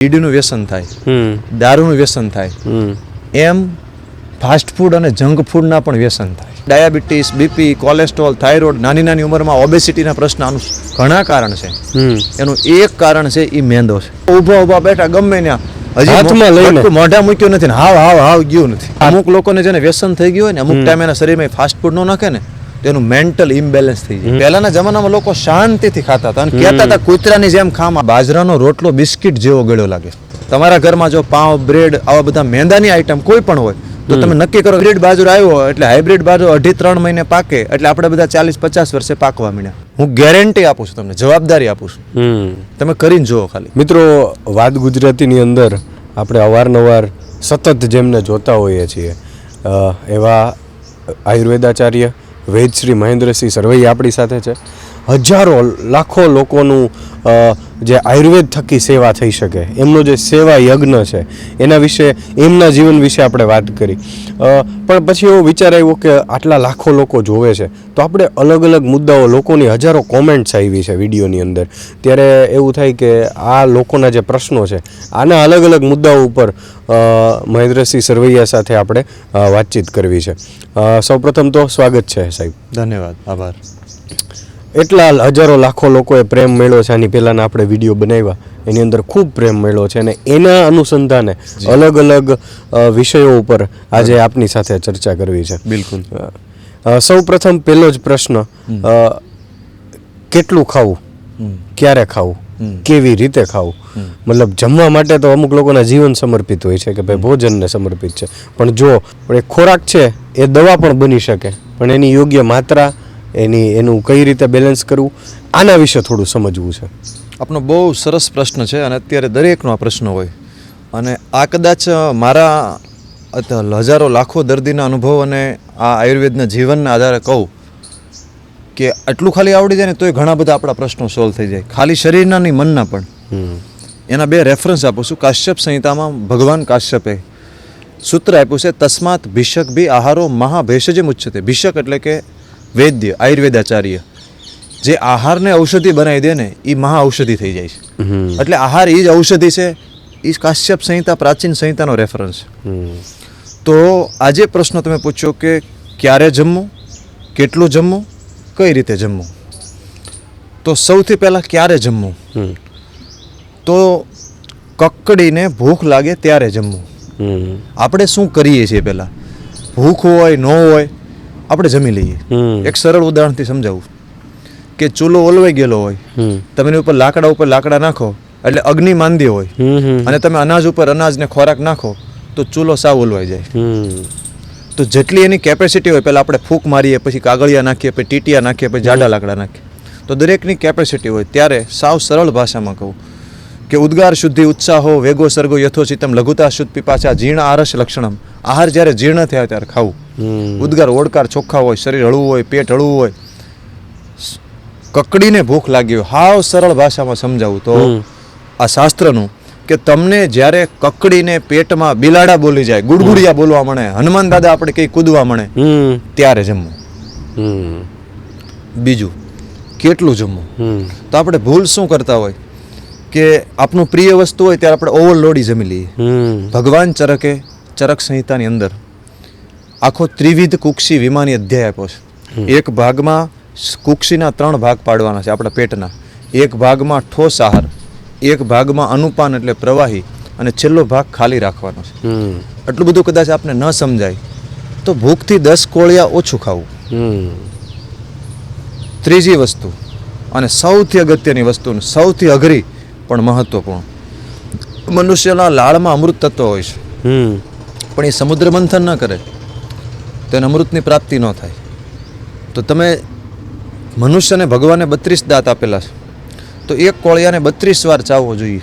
બીડીનું વ્યસન થાય દારૂનું વ્યસન થાય એમ ફાસ્ટ ફૂડ અને જંક ફૂડના પણ વ્યસન થાય. ડાયાબિટીસ બીપી કોલેસ્ટ્રોલ થાઇરોઇડ નાની નાની ઉંમરમાં ઓબેસિટીના પ્રશ્ન આનું ઘણા કારણ છે. એનું એક કારણ છે એ મેંદો છે. ઊભા ઊભા બેઠા ગમે ત્યાં હજી હાથમાં લઈને. મોઢા મૂક્યું નથી ને હાવ હાવ હાવ ગયું નથી. અમુક લોકોને જેને વ્યસન થઈ ગયું હોય ને અમુક ટાઈમ એના શરીરમાં ફાસ્ટ ફૂડ નો નાખે ને તો એનું મેન્ટલ ઇમ્બેલેન્સ થઈ જાય. પહેલાના જમાનામાં લોકો શાંતિથી ખાતા હતા અને કહેતા હતા કૂતરાની જેમ ખામાં. બાજરાનો રોટલો બિસ્કિટ જેવો ગળ્યો લાગે. તમારા ઘરમાં જો પાવ બ્રેડ આવા બધા મેંદાની આઈટમ કોઈ પણ હોય તો તમે નક્કી કરો હાઇબ્રિડ બાજરો આવ્યો એટલે હાઇબ્રિડ બાજુ અઢી ત્રણ મહિને પાકે એટલે આપણે બધા ચાલીસ પચાસ વર્ષે પાકવા માંડ્યા. હું ગેરંટી આપું છું તમને જવાબદારી આપું છું. તમે કરીને જુઓ ખાલી. મિત્રો વાત ગુજરાતીની અંદર આપણે અવારનવાર સતત જેમને જોતા હોઈએ છીએ એવા આયુર્વેદાચાર્ય વૈદ શ્રી મહેન્દ્રસિંહ સરવૈયા આપણી સાથે છે. હજારો લાખો લોકોનું જે આયુર્વેદ થકી સેવા થઈ શકે, એમનો જે સેવા યજ્ઞ છે, એના વિશે, એમના જીવન વિશે આપણે વાત કરી. પણ પછી એવો વિચાર આવ્યો કે આટલા લાખો લોકો જોવે છે, તો આપણે અલગ અલગ મુદ્દાઓ, લોકોની હજારો કોમેન્ટ્સ આવી છે વિડીયોની અંદર. ત્યારે એવું થાય કે આ લોકોના જે પ્રશ્નો છે, આના અલગ અલગ મુદ્દાઓ ઉપર મહેન્દ્રસિંહ સરવૈયા સાથે આપણે વાતચીત કરવી છે. સૌપ્રથમ તો સ્વાગત છે સાહેબ. ધન્યવાદ, આભાર. એટલા હજારો લાખો લોકોએ પ્રેમ મેળ્યો છે. આની પહેલાંના આપણે વીડિયો બનાવ્યા. એની અંદર ખૂબ પ્રેમ મળ્યો છે અને એના અનુસંધાને અલગ અલગ વિષયો ઉપર આજે આપની સાથે ચર્ચા કરવી છે. બિલકુલ. સૌ પ્રથમ પહેલો જ પ્રશ્ન કેટલું ખાવું? ક્યારે ખાવું? કેવી રીતે ખાવું? મતલબ જમવા માટે તો અમુક લોકોના જીવન સમર્પિત હોય છે કે ભાઈ ભોજનને સમર્પિત છે. પણ જો એ ખોરાક છે એ દવા પણ બની શકે. પણ એની યોગ્ય માત્રા એની એનું કઈ રીતે બેલેન્સ કરવું આના વિશે થોડું સમજવું છે. આપનો બહુ સરસ પ્રશ્ન છે અને અત્યારે દરેકનો આ પ્રશ્ન હોય. અને આ કદાચ મારા હજારો લાખો દર્દીના અનુભવ અને આ આયુર્વેદના જીવનના આધારે કહું કે આટલું ખાલી આવડી જાય ને તોય ઘણા બધા આપણા પ્રશ્નો સોલ્વ થઈ જાય. ખાલી શરીરના નહીં મનના પણ. એના બે રેફરન્સ આપું છું. કાશ્યપ સંહિતામાં ભગવાન કાશ્યપે સૂત્ર આપ્યું છે તસ્માત ભિષક ભી આહારો મહાભેષજે મુચ્છતે. ભિષક એટલે કે વૈદ્ય આયુર્વેદાચાર્ય જે આહારને ઔષધિ બનાવી દે ને એ મહા ઔષધિ થઈ જાય છે. એટલે આહાર એ જ ઔષધિ છે એ કાશ્યપ સંહિતા પ્રાચીન સંહિતાનો રેફરન્સ તો આજે પ્રશ્ન તમે પૂછ્યો કે ક્યારે જમવું કેટલું જમવું કઈ રીતે જમવું? તો સૌથી પહેલાં ક્યારે જમવું? તો કકડીને ભૂખ લાગે ત્યારે જમવું. આપણે શું કરીએ છીએ પહેલાં? ભૂખ હોય ન હોય આપણે જમી લઈએ. એક સરળ ઉદાહરણથી સમજાવું કે ચૂલો ઓલવાઈ ગયેલો હોય તમે એની ઉપર લાકડા ઉપર લાકડા નાખો એટલે અગ્નિ માંદી હોય. અને તમે અનાજ ઉપર અનાજને ખોરાક નાખો તો ચૂલો સાવ ઓલવાઈ જાય. તો જેટલી એની કેપેસિટી હોય પહેલાં આપણે ફૂંક મારીએ પછી કાગળિયા નાખીએ પછી ટીટિયા નાખીએ પછી જાડા લાકડા નાખીએ. તો દરેકની કેપેસિટી હોય. ત્યારે સાવ સરળ ભાષામાં કહું કે ઉદ્ગાર શુદ્ધિ ઉત્સાહો વેગો સર્ગો યથોચિતમ લઘુતા શુદ્ધ પીપાચા જીર્ણ આરસ લક્ષણમ. આહાર જ્યારે જીર્ણ થયા ત્યારે ખાવું. ઉદ્ગાર ઓડકાર ચોખ્ખા હોય શરીર હળવું હોય પેટ હળવું હોય. કકડીને ભૂખ લાગી હોય. હાવ સરળ ભાષામાં સમજાવું તો આ શાસ્ત્રનું કે તમને જ્યારે કકડીને પેટમાં બિલાડા બોલી જાય ગુડગુડિયા બોલવા મળે હનુમાન દાદા આપણે કંઈ કૂદવા મળે ત્યારે જમવું. બીજું કેટલું જમવું? તો આપણે ભૂલ શું કરતા હોય? કે આપણું પ્રિય વસ્તુ હોય ત્યારે આપણે ઓવરલોડી જમી લઈએ. ભગવાન ચરકે ચરક સંહિતાની અંદર આખો ત્રિવિધ કુક્ષી વિમાની અધ્યાય આપ્યો છે. એક ભાગમાં કુક્ષીના ત્રણ ભાગ પાડવાના છે આપણા પેટના. એક ભાગમાં ઠોસ આહાર એક ભાગમાં અનુપાન એટલે પ્રવાહી અને છેલ્લો ભાગ ખાલી રાખવાનો છે. આટલું બધું કદાચ આપને ન સમજાય તો ભૂખથી દસ કોળિયા ઓછું ખાવું. ત્રીજી વસ્તુ અને સૌથી અગત્યની વસ્તુ સૌથી અઘરી પણ મહત્વપૂર્ણ. મનુષ્યના લાળમાં અમૃત તત્વ હોય છે. પણ એ સમુદ્ર મંથન ન કરે. તો એને અમૃતની પ્રાપ્તિ ન થાય. તો તમે મનુષ્યને ભગવાને બત્રીસ દાંત આપેલા છે. તો એક કોળિયાને બત્રીસ વાર ચાવવો જોઈએ.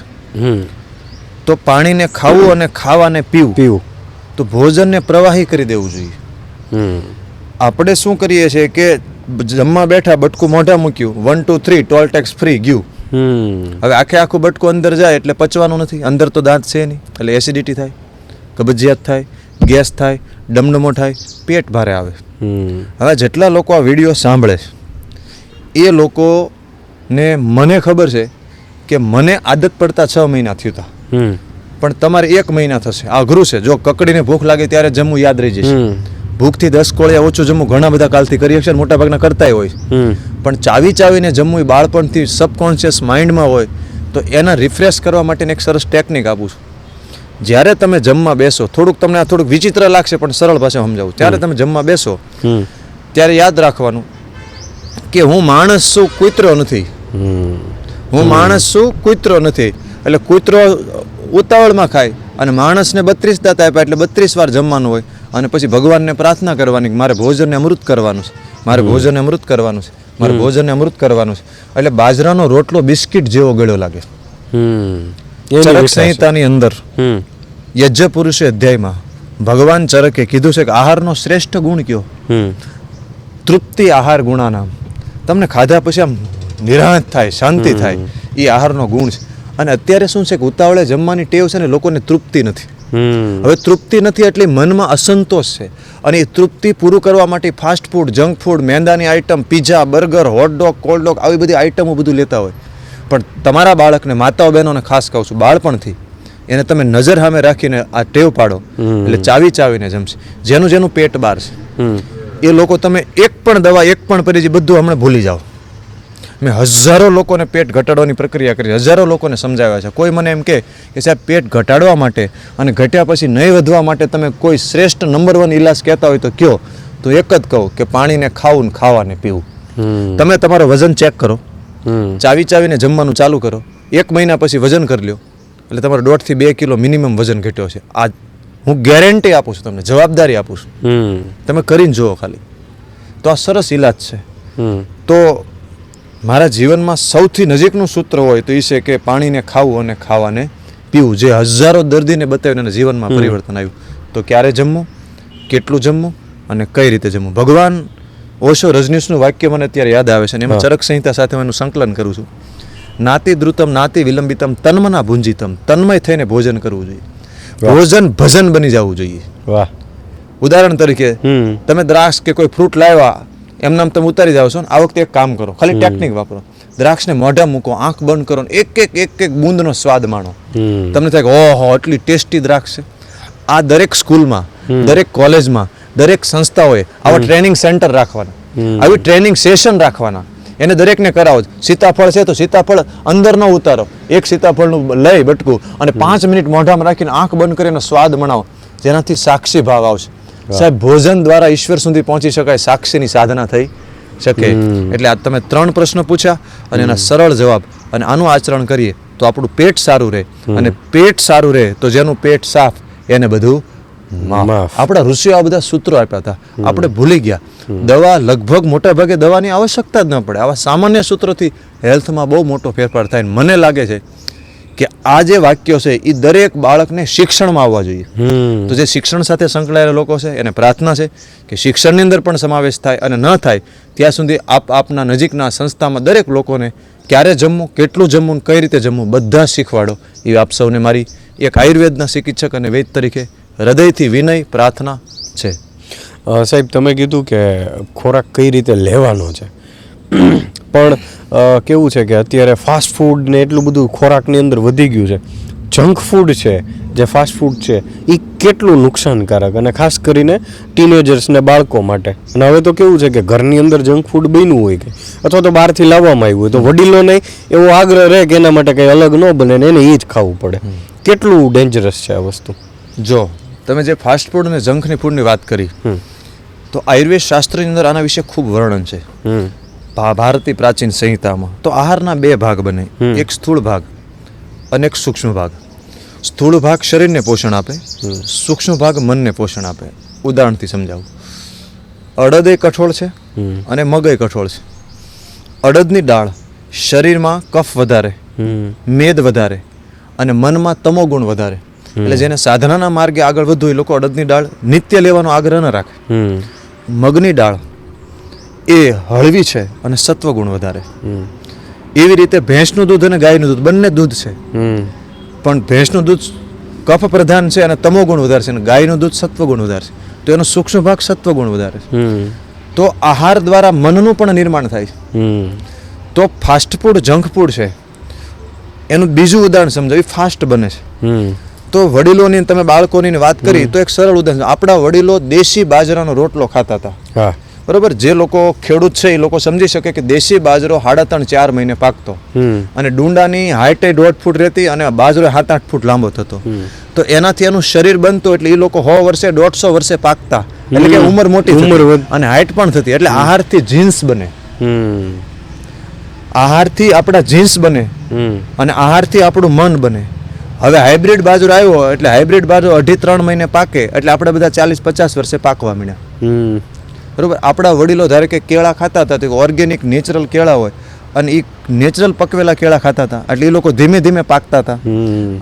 તો પાણીને ખાવું અને ખાવાને પીવું. પીવું. તો ભોજનને પ્રવાહી કરી દેવું જોઈએ. આપણે શું કરીએ છીએ કે જમવા બેઠા બટકું મોઢા મૂક્યું. One two three toll tax free ગયું. હવે આખે આખું બટકું અંદર જાય એટલે પચવાનું નથી. અંદર તો દાંત છે નહીં. એટલે એસિડિટી થાય. કબજિયાત થાય. ગેસ થાય ડમડમો થાય પેટ ભારે આવે. હવે જેટલા લોકો આ વીડિયો સાંભળે છે એ લોકોને મને ખબર છે કે મને આદત પડતા છ મહિના થયું હતા પણ તમારે એક મહિના થશે. આ અઘરું છે. જો કકડીને ભૂખ લાગે ત્યારે જમવું યાદ રહી જશે. ભૂખથી દસ કોળિયા ઓછું જમવું ઘણા બધા કાલથી કરીએ છીએ અને મોટાભાગના કરતા હોય પણ ચાવી ચાવીને જમવું એ બાળપણથી સબકોન્શિયસ માઇન્ડમાં હોય તો એના રિફ્રેશ કરવા માટેની એક સરસ ટેકનિક આપું છું. જ્યારે તમે જમવા બેસો થોડુંક તમને આ થોડુંક વિચિત્ર લાગશે પણ સરળ ભાષામાં સમજાવું. ત્યારે તમે જમવા બેસો ત્યારે યાદ રાખવાનું કે હું માણસ છું કૂતરો નથી. હું માણસ છું કૂતરો નથી. એટલે કૂતરો ઉતાવળમાં ખાય અને માણસને બત્રીસ દાંત આપ્યા એટલે બત્રીસ વાર જમવાનું હોય અને પછી ભગવાનને પ્રાર્થના કરવાની કે મારે ભોજનને અમૃત કરવાનું છે. મારે ભોજનને અમૃત કરવાનું છે. મારે ભોજનને અમૃત કરવાનું છે. એટલે બાજરાનો રોટલો બિસ્કિટ જેવો ગળ્યો લાગે. ચરક સંહિતાની અંદર યજ્ઞ પુરુષે અધ્યાયમાં ભગવાન ચરકે કીધું છે કે આહારનો શ્રેષ્ઠ ગુણ કયો? તૃપ્તિ આહાર ગુણાના તમને ખાધા પછી આમ નિરાંત થાય શાંતિ થાય. એ આહારનો ગુણ છે. અને અત્યારે શું છે કે ઉતાવળે જમવાની ટેવ છે ને લોકોને તૃપ્તિ નથી. હવે તૃપ્તિ નથી એટલે મનમાં અસંતોષ છે. અને એ તૃપ્તિ પૂરું કરવા માટે fast food junk food મેંદાની item pizza burger hotdog cold dog આવી બધી આઇટમો બધું લેતા હોય. પણ તમારા બાળકને માતાઓ બહેનોને ખાસ કહું છું બાળપણથી એને તમે નજર સામે રાખીને આ ટેવ પાડો. એટલે ચાવી ચાવીને જમશે. જેનું જેનું પેટ બહાર છે. એ લોકો તમે એક પણ દવા એક પણ પરિજી બધું હમણાં ભૂલી જાઓ. મેં હજારો લોકોને પેટ ઘટાડવાની પ્રક્રિયા કરી હજારો લોકોને સમજાવ્યા છે. કોઈ મને એમ કહે કે સાહેબ પેટ ઘટાડવા માટે અને ઘટ્યા પછી નહીં વધવા માટે તમે કોઈ શ્રેષ્ઠ નંબર વન ઇલાજ કહેતા હોય તો કયો? તો એક જ કહું કે પાણીને ખાવું ને ખાવાને પીવું. તમે તમારું વજન ચેક કરો. ચાવી ચાવીને જમવાનું ચાલુ કરો. એક મહિના પછી વજન કરી લ્યો. એટલે તમારો દોઢથી બે કિલો મિનિમમ વજન ઘટ્યો છે. આ હું ગેરંટી આપું છું તમને જવાબદારી આપું છું. તમે કરીને જુઓ ખાલી. તો આ સરસ ઇલાજ છે. તો મારા જીવનમાં સૌથી નજીકનું સૂત્ર હોય તો એ છે કે પાણીને ખાવું અને ખાવાને પીવું. જે હજારો દર્દીને બતાવીને એના જીવનમાં પરિવર્તન આવ્યું. તો ક્યારે જમવું કેટલું જમવું અને કઈ રીતે જમવું? ભગવાન ઓશો રજનીશનું વાક્ય મને અત્યારે યાદ આવે છે અને એમાં ચરક સંહિતા સાથે હું એનું સંકલન કરું છું. નાતિ દ્રુતમ નાતિ વિલંબિતમ તન્મના ભુંજિતમ. તન્મય થઈને ભોજન કરવું જોઈએ. ભોજન ભજન બની જવું જોઈએ. વાહ. ઉદાહરણ તરીકે તમે દ્રાક્ષ કે કોઈ ફ્રૂટ લાવ્યા એમનામ તમે ઉતારી જાઓ છો ને આ વખતે એક કામ કરો. ખાલી ટેકનિક વાપરો. દ્રાક્ષને મોઢા મૂકો આંખ બંધ કરો ને એક એક એક એક બૂંદનો સ્વાદ માણો. તમને થાય કે ઓહો એટલી ટેસ્ટી દ્રાક્ષ છે. આ દરેક સ્કૂલમાં દરેક કોલેજમાં દરેક સંસ્થાઓએ આવા ટ્રેનિંગ સેન્ટર રાખવાના. આવી ટ્રેનિંગ સેશન રાખવાના. એને દરેકને કરાવો. સીતાફળ છે તો સીતાફળ અંદર ન ઉતારો. એક સીતાફળનું લઈ બટકું અને પાંચ મિનિટ મોઢામાં રાખીને આંખ બંધ કરીને સ્વાદ મણાવો જેનાથી સાક્ષી ભાવ આવશે. સાહેબ ભોજન દ્વારા ઈશ્વર સુધી પહોંચી શકાય સાક્ષીની સાધના થઈ શકે. એટલે આ તમે ત્રણ પ્રશ્નો પૂછ્યા અને એના સરળ જવાબ. અને આનું આચરણ કરીએ તો આપણું પેટ સારું રહે. અને પેટ સારું રહે તો જેનું પેટ સાફ એને બધું. આપણા ઋષિઓ આ બધા સૂત્રો આપ્યા હતા. આપણે ભૂલી ગયા. દવા લગભગ મોટા ભાગે દવાની આવશ્યકતા જ ન પડે. આવા સામાન્ય સૂત્રોથી હેલ્થમાં બહુ મોટો ફેરફાર થાય મને લાગે છે કે આ જે વાક્યો છે એ દરેક બાળકને શિક્ષણમાં આવવા જોઈએ. તો જે શિક્ષણ સાથે સંકળાયેલા લોકો છે એને પ્રાર્થના છે કે શિક્ષણની અંદર પણ સમાવેશ થાય અને ન થાય ત્યાં સુધી આપ આપના નજીકના સંસ્થામાં દરેક લોકોને ક્યારે જમવું કેટલું જમવું કઈ રીતે જમવું બધા શીખવાડો. એ આપ સૌને મારી એક આયુર્વેદના ચિકિત્સક અને વૈદ તરીકે હૃદયથી વિનય પ્રાર્થના છે. સાહેબ તમે કીધું કે ખોરાક કઈ રીતે લેવાનો છે. પણ કેવું છે કે અત્યારે ફાસ્ટ ફૂડ ને એટલું બધું ખોરાકની અંદર વધી ગયું છે. જંક ફૂડ છે જે ફાસ્ટ ફૂડ છે એ કેટલું નુકસાનકારક અને ખાસ કરીને ટીનેજર્સને બાળકો માટે. અને હવે તો કેવું છે કે ઘરની અંદર જંક ફૂડ બન્યું હોય કે અથવા તો બહારથી લાવવામાં આવ્યું હોય તો વડીલોને એવો આગ્રહ રહે કે એના માટે કંઈ અલગ ન બને ને એને એ જ ખાવું પડે. કેટલું ડેન્જરસ છે આ વસ્તુ? જો તમે જે ફાસ્ટ ફૂડ અને જંકની ફૂડની વાત કરી તો આયુર્વેદ શાસ્ત્રની અંદર આના વિશે ખૂબ વર્ણન છે. ભારતીય પ્રાચીન સંહિતામાં. તો આહારના બે ભાગ બને. એક સ્થૂળ ભાગ અને એક સૂક્ષ્મ ભાગ. સ્થૂળ ભાગ શરીરને પોષણ આપે સૂક્ષ્મ ભાગ મનને પોષણ આપે. ઉદાહરણથી સમજાવું. અડદ એ કઠોળ છે અને મગ એ કઠોળ છે. અડદની દાળ શરીરમાં કફ વધારે મેદ વધારે અને મનમાં તમોગુણ વધારે. એટલે જેને સાધનાના માર્ગે આગળ વધવું એ લોકો અડદની દાળ નિત્ય લેવાનો આગ્રહ ન રાખે. મગની દાળ એ હળવી છે અને સત્વગુણ વધારે. એવી રીતે ભેંસનું દૂધ અને ગાયનું દૂધ બંને દૂધ છે. પણ ભેંસનું દૂધ કફ પ્રધાન છે અને તમો ગુણ વધારે છે અને ગાયનું દૂધ સત્વગુણ વધારે છે. તો એનો સૂક્ષ્મ ભાગ સત્વગુણ વધારે છે. તો આહાર દ્વારા મનનું પણ નિર્માણ થાય છે. તો ફાસ્ટ ફૂડ જંક ફૂડ છે. એનું બીજું ઉદાહરણ સમજો એ ફાસ્ટ બને છે. તો વડીલોની તમે બાળકોની વાત કરી તો એક સરળ ઉદાહરણ આપણા વડીલો દેશી બાજરાનો રોટલો ખાતા હતા. બરોબર? જે લોકો ખેડૂત છે એ લોકો સમજી શકે કે દેશી બાજરો સાડા ત્રણ ચાર મહિને પાકતો. અને ડુંડાની હાઈટે દોઢ ફૂટ રહેતી અને બાજરો સાત આઠ ફૂટ લાંબો થતો. તો એનાથી એનું શરીર બનતું એટલે એ લોકો સો વર્ષે દોઢસો વર્ષે પાકતા. એટલે કે ઉંમર મોટી. ઉંમર અને હાઈટ પણ થતી. એટલે આહારથી જીન્સ બને. આહારથી આપણા જીન્સ બને. અને આહારથી આપણું મન બને. હવે હાઇબ્રિડ બાજરો આવ્યો એટલે હાઇબ્રિડ બાજરો અઢી ત્રણ મહિને પાકે એટલે આપણે બધા ચાલીસ પચાસ વર્ષે પાકવા માંડ્યા. હમ. બરોબર? આપણા વડીલો ધારે કે કેળા ખાતા હતા તો ઓર્ગેનિક નેચરલ કેળા હોય અને એ નેચરલ પકવેલા કેળા ખાતા હતા. એટલે એ લોકો ધીમે ધીમે પાકતા હતા.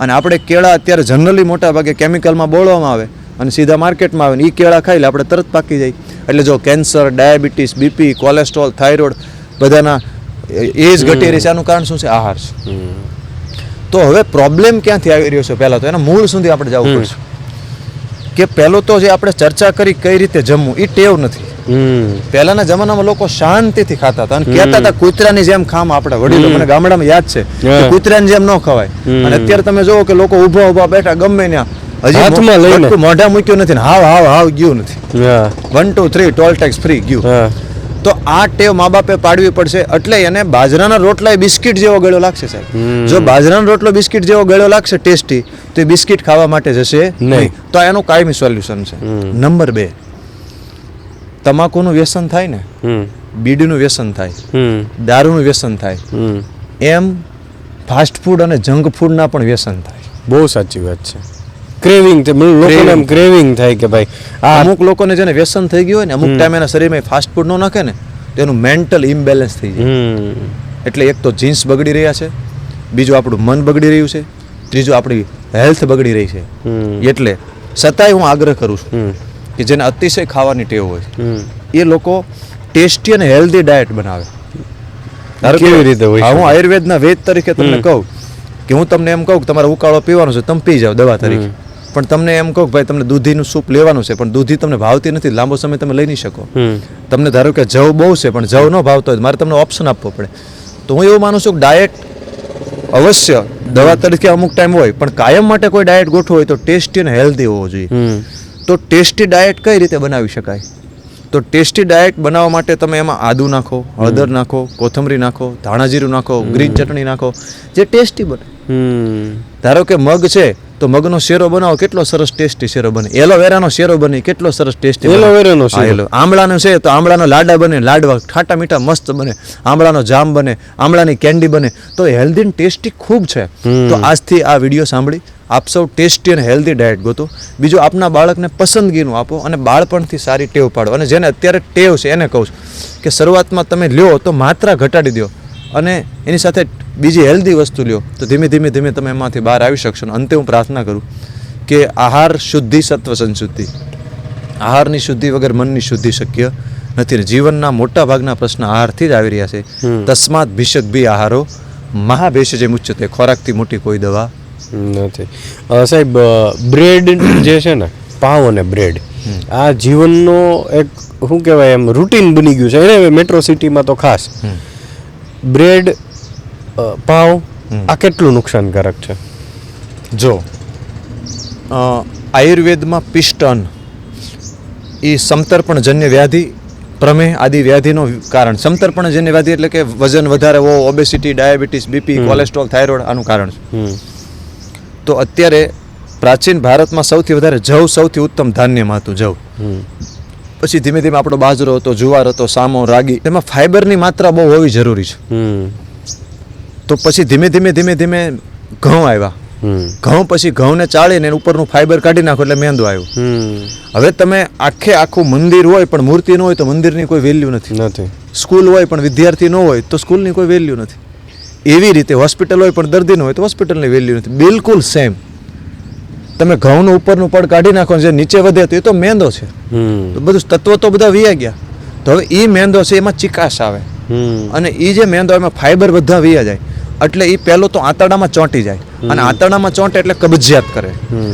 અને આપણે કેળા અત્યારે જનરલી મોટા ભાગે કેમિકલમાં બોળવામાં આવે અને સીધા માર્કેટમાં આવે ને એ કેળા ખાઈ લે આપણે તરત પાકી જાય. એટલે જો cancer diabetes BP cholesterol thyroid બધાના એજ ઘટી રહી છે. આનું કારણ શું છે? આહાર છે. તો હવે પ્રોબ્લેમ ક્યાંથી આવી રહ્યો છે? પહેલાં તો એના મૂળ સુધી આપણે જવું પડશે. કે પહેલો તો જે આપણે ચર્ચા કરી કઈ રીતે જમવું એ ટેવ નથી. પહેલાના જમાનામાં લોકો શાંતિથી ખાતા હતા અને કહેતા હતા કૂતરાની જેમ ખામ આપણે વડીલો. મને ગામડામાં યાદ છે કે. કૂતરાની જેમ ન ખવાય. અને અત્યારે તમે જોવો કે લોકો ઊભા ઊભા બેઠા ગમે ત્યાં. હજી હાથમાં લઈને. મોઢા મૂક્યું નથી હાવ હાવ હાવ ગયું નથી. One two three toll tax free ગયું. તો આ ટેવ મા બાપે પાડવી પડશે એટલે એને બાજરાના રોટલા એ બિસ્કિટ જેવો ગળ્યો લાગશે સાહેબ. જો બાજરાનો રોટલો બિસ્કિટ જેવો ગળ્યો લાગશે ટેસ્ટી તો એ બિસ્કિટ ખાવા માટે જશે નહીં. તો એનું કાયમી સોલ્યુશન છે. નંબર બે તમાકુનું વ્યસન થાય ને બીડીનું વ્યસન થાય દારૂનું વ્યસન થાય એમ ફાસ્ટ ફૂડ અને જંક ફૂડના પણ વ્યસન થાય. બહુ સાચી વાત છે. ક્રેવિંગ લોકોને એમ ક્રેવિંગ થાય કે ભાઈ આ અમુક લોકોને જેને વ્યસન થઈ ગયું હોય ને અમુક ટાઈમ એના શરીરમાં ફાસ્ટ ફૂડ ન નાખે ને તેનું મેન્ટલ ઇમ્બેલેન્સ થઈ જાય. એટલે એક તો જીન્સ બગડી રહ્યા છે બીજું આપણું મન બગડી રહ્યું છે ત્રીજું આપણી હેલ્થ બગડી રહી છે. એટલે છતાંય હું આગ્રહ કરું છું કે જેને અતિશય ખાવાની ટેવ હોય એ લોકો ટેસ્ટી અને હેલ્ધી ડાયટ બનાવે. કેવી રીતે હોય હું આયુર્વેદના વેદ તરીકે તમને કહું કે હું તમને એમ કહું કે તમારે ઉકાળો પીવાનો છે તમે પી જાઓ દવા તરીકે. પણ તમને એમ કહો કે ભાઈ તમને દૂધીનું સૂપ લેવાનું છે પણ દૂધી તમને ભાવતી નથી લાંબો સમય તમે લઈ નહીં શકો. તમને ધારો કે જવ બહુ છે પણ જવ ન ભાવતો હોય મારે તમને ઓપ્શન આપવો પડે. તો હું એવું માનું છું કે ડાયટ અવશ્ય દવા તરીકે અમુક ટાઈમ હોય પણ કાયમ માટે કોઈ ડાયટ ગોઠવો હોય તો ટેસ્ટી અને હેલ્ધી હોવો જોઈએ. તો ટેસ્ટી ડાયટ કઈ રીતે બનાવી શકાય? તો ટેસ્ટી ડાયટ બનાવવા માટે તમે એમાં આદુ નાખો હળદર નાખો કોથમરી નાખો ધાણા જીરું નાખો ગ્રીન ચટણી નાખો જે ટેસ્ટી બને. ધારો કે મગ છે તો મગનો શેરો બનાવો કેટલો સરસ ટેસ્ટી શેરો બને? એલોવેરાનો શેરો બને કેટલો સરસ ટેસ્ટી એલોવેરાનો શેરો? આમળાનો છે તો આમળાનો લાડા બને લાડવા ખાટા મીઠા મસ્ત બને આમળાનો જામ બને આમળાની કેન્ડી બને. તો હેલ્ધી અને ટેસ્ટી ખૂબ છે. તો આજથી આ વીડિયો સાંભળી. આપ સૌ ટેસ્ટી અને હેલ્ધી ડાયટ ગોતો. બીજું આપના બાળકને પસંદગીનું આપો અને બાળપણથી સારી ટેવ પાડો. અને જેને અત્યારે ટેવ છે એને કહું છું કે શરૂઆતમાં તમે લ્યો તો માત્રા ઘટાડી દો અને એની સાથે બીજી હેલ્ધી વસ્તુ લ્યો તો ધીમે ધીમે ધીમે તમે એમાંથી બહાર આવી શકશો અને અંતે હું પ્રાર્થના કરું કે આહાર શુદ્ધિ સત્વ સંશુદ્ધિ. આહારની શુદ્ધિ વગર મનની શુદ્ધિ શક્ય નથી જીવનના મોટા ભાગના પ્રશ્ન આહારથી જ આવી રહ્યા છે. તસ્માત ભીષક ભી આહારો મહાભેષ જે મુચ્યતે ખોરાકથી મોટી કોઈ દવા નથી. સાહેબ બ્રેડ જે છે ને પાવ અને બ્રેડ આ જીવનનો એક શું કહેવાય એમ રૂટીન બની ગયું છે. એને મેટ્રો સિટીમાં તો ખાસ. બ્રેડ પાવ આ કેટલું નુકસાનકારક છે? જો આયુર્વેદમાં પિસ્ટન એ સમતર્પણજન્ય વ્યાધિ પ્રમેહ આદિ વ્યાધિનું કારણ. સમતર્પણજન્ય વ્યાધિ એટલે કે વજન વધારે હોવો obesity diabetes BP cholesterol thyroid આનું કારણ છે. તો અત્યારે પ્રાચીન ભારતમાં સૌથી વધારે જવ સૌથી ઉત્તમ ધાન્યમાં હતું જવ. પછી ધીમે ધીમે આપણો બાજરો હતો જુવાર હતો સામો રાગી એમાં ફાઈબરની માત્રા બહુ હોવી જરૂરી છે. તો પછી ધીમે ધીમે ધીમે ધીમે ઘઉં આવ્યા. ઘઉં પછી ઘઉંને ચાળીને ઉપરનું ફાઈબર કાઢી નાખો એટલે મેંદો આવ્યો. હવે તમે આખે આખું મંદિર હોય પણ મૂર્તિ ન હોય તો મંદિરની કોઈ વેલ્યુ નથી. નથી. સ્કૂલ હોય પણ વિદ્યાર્થી ન હોય તો સ્કૂલની કોઈ વેલ્યુ નથી. એવી રીતે હોસ્પિટલ હોય પણ દર્દી ન હોય તો હોસ્પિટલની વેલ્યુ નથી. બિલકુલ સેમ. તમે ઘઉંનું ઉપરનું પડ કાઢી નાખો જે નીચે વધે તો એ તો મેંદો છે. તો બધું તત્વો તો બધા વિયા ગયા. તો હવે એ મેંદો છે એમાં ચિકાશ આવે. અને એ જે મેંદો એમાં ફાઈબર બધા વિયા જાય. એટલે એ પહેલો તો આંતરડામાં ચોંટી જાય. અને આંતરડામાં ચોંટે એટલે કબજિયાત કરે.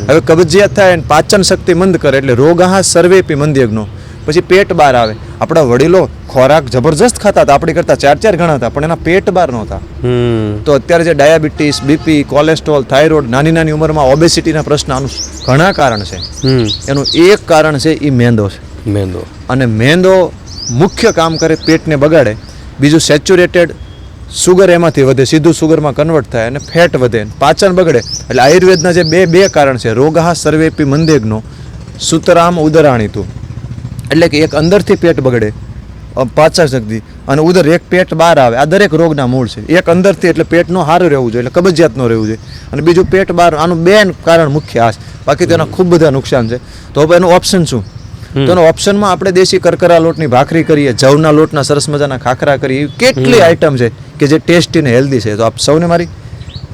હવે કબજિયાત થાય અને પાચન શક્તિ મંદ કરે એટલે રોગાહ સર્વેપી મંદ્યજ્ઞો. પછી પેટ બહાર આવે. આપણા વડીલો ખોરાક જબરજસ્ત ખાતા હતા. આપણી કરતાં ચાર ચાર ગણા હતા પણ એના પેટ બહાર નહોતા. તો અત્યારે જે ડાયાબિટીસ બીપી કોલેસ્ટ્રોલ થાઇરોઇડ નાની નાની ઉંમરમાં ઓબેસિટીના પ્રશ્ન આનું ઘણા કારણ છે. એનું એક કારણ છે એ મેંદો છે. મેંદો. અને મેંદો મુખ્ય કામ કરે પેટને બગાડે. બીજું સેચ્યુરેટેડ સુગર એમાંથી વધે સીધું સુગરમાં કન્વર્ટ થાય અને ફેટ વધે પાચન બગડે. એટલે આયુર્વેદના જે બે બે કારણ છે. રોગા સર્વેપી મંદેગનો સુતરામ ઉદરાણીતું. એટલે કે એક અંદરથી પેટ બગડે. પાચન શક્તિ. અને ઉદર એક પેટ બહાર આવે. આ દરેક રોગના મૂળ છે. એક અંદરથી એટલે પેટનું સારું રહેવું જોઈએ એટલે કબજિયાતનું રહેવું જોઈએ. અને બીજું પેટ બહાર આનું બે કારણ મુખ્ય આ છે. બાકી તેના ખૂબ બધા નુકસાન છે. તો હવે એનું ઓપ્શન શું? તો એનો ઓપ્શનમાં આપણે દેશી કરકરા લોટની ભાખરી કરીએ જવના લોટના સરસ મજાના ખાખરા કરીએ. કેટલી આઈટમ છે કે જે ટેસ્ટી ને હેલ્ધી છે. તો આપ સૌને મારી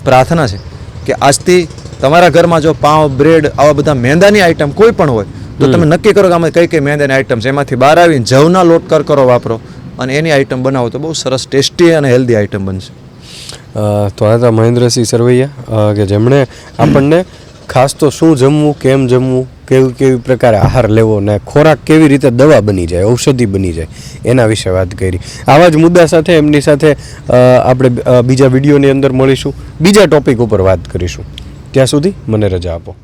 પ્રાર્થના છે કે આજથી તમારા ઘરમાં જો પાઉં બ્રેડ આવા બધા મેંદાની આઈટમ કોઈ પણ હોય તો તમે નક્કી કરો કે આમાં કઈ કઈ મેંદાની આઇટમ છે એમાંથી બહાર આવીને જવના લોટ કરકરો વાપરો અને એની આઈટમ બનાવો તો બહુ સરસ ટેસ્ટી અને હેલ્ધી આઈટમ બનશે. તો આ હતા મહેન્દ્રસિંહ સરવૈયા કે જેમણે આપણને ખાસ તો શું જમવું કેમ જમવું કેવી કેવી પ્રકારે આહાર લેવો ને ખોરાક કેવી રીતે દવા બની જાય ઔષધિ બની જાય એના વિશે વાત કરી. આવા જ મુદ્દા સાથે એમની સાથે આપણે બીજા વિડીયોની અંદર મળીશું. બીજા ટોપિક ઉપર વાત કરીશું. ત્યાં સુધી મને રજા આપો.